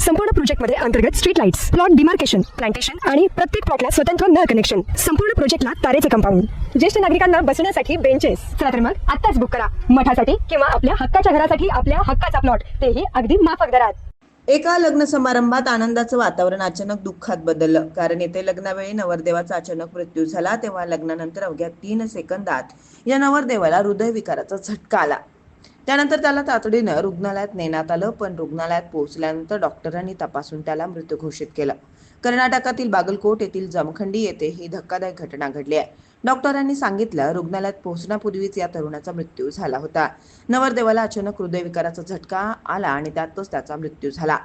संपूर्ण प्रोजेक्टमध्ये अंतर्गत street lights plot demarcation plantation आणि प्रत्येक प्लॉटला स्वतंत्र नळ कनेक्शन संपूर्ण प्रोजेक्टला तारेचे कंपाऊंड ज्येष्ठ नागरिकांना बसण्यासाठी बेंचेस चला तर मग आत्ताच बुक करा. मठासाठी किंवा आपल्या हक्काच्या घरासाठी आपल्या हक्काचा प्लॉट तेही अगदी माफक दरात. एका लग्न समारंभात आनंदाचं वातावरण अचानक दुःखात बदललं. कारण येथे लग्नावेळी नवरदेवाचा अचानक मृत्यू झाला तेव्हा लग्नानंतर अवघ्या तीन सेकंदात या नवरदेवाला हृदयविकाराचा झटका आला. त्यानंतर त्याला तातडीनं रुग्णालयात नेण्यात आलं पण रुग्णालयात पोहोचल्यानंतर डॉक्टरांनी तपासून त्याला मृत घोषित केलं. कर्नाटकातील बागलकोट येथील जमखंडी येथे ही धक्कादायक घटना घडली आहे. डॉक्टरांनी सांगितलं रुग्णालयात पोहोचण्यापूर्वीच या तरुणाचा मृत्यू झाला होता. नवरदेवाला अचानक हृदयविकाराचा झटका आला आणि त्यातच त्याचा मृत्यू झाला.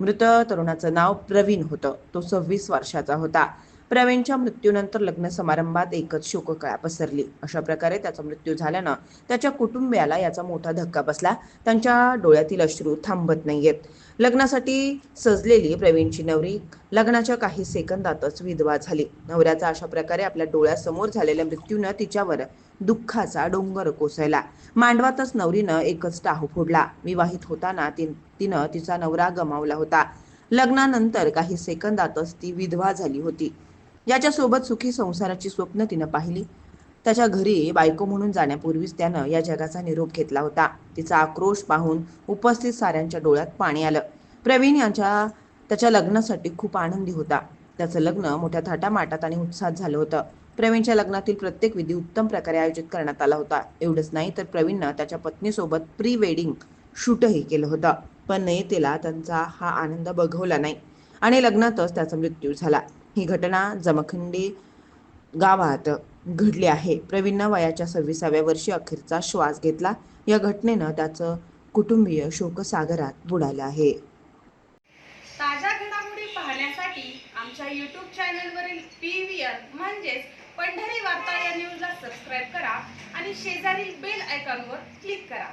मृत तरुणाचं नाव प्रवीण होतं. तो सव्वीस वर्षाचा होता. प्रवीणच्या मृत्यूनंतर लग्न समारंभात एकच शोककळा पसरली. अशा प्रकारे त्याचा मृत्यू झाल्यानं त्याच्या कुटुंबियाला याचा मोठा धक्का बसला. त्यांच्या डोळ्यातील अश्रू थांबत नाहीयेत. लग्नासाठी सजलेली प्रवीणची नवरी लग्नाच्या काही सेकंदातच विधवा झाली. नवऱ्याचा अशा प्रकारे आपल्या डोळ्यासमोर झालेल्या मृत्यूनं तिच्यावर दुःखाचा डोंगर कोसळला. मांडवातच नवरीनं एकच टाहू फोडला. विवाहित होताना ती तिनं तिचा नवरा गमावला होता. लग्नानंतर काही सेकंदातच ती विधवा झाली होती. याच्यासोबत सुखी संसाराची स्वप्न तिनं पाहिली. त्याच्या घरी बायको म्हणून जाण्यापूर्वीच त्यानं या जगाचा निरोप घेतला होता. तिचा आक्रोश पाहून उपस्थित साऱ्यांच्या डोळ्यात पाणी आलं. प्रवीण यांच्या त्याच्या लग्नासाठी खूप आनंदी होता. त्याचं लग्न मोठ्या थाटामाटात आणि उत्साहात झालं होतं. प्रवीणच्या लग्नातील प्रत्येक विधी उत्तम प्रकारे आयोजित करण्यात आला होता. एवढंच नाही तर प्रवीणनं त्याच्या पत्नीसोबत प्री वेडिंग शूटही केलं होतं. पण नयतेला त्यांचा हा आनंद बघवला नाही. आणि लग्नातच त्याचा मृत्यू झाला. ही घटना जमखंडी गावात घडली आहे. प्रवीणनं वयाच्या सव्वीसाव्या वर्षी अखेरचा श्वास घेतला. या घटनेनं त्याचं कुटुंबीय शोकसागरात बुडालं आहे. ताज्या घडामोडी पाहण्यासाठी आमच्या यूट्यूब चॅनलवरील पी व्ही आर म्हणजेच पंढरी वार्ता या न्यूजला सबस्क्राईब करा आणि शेजारील बेल आयकॉनवर क्लिक करा.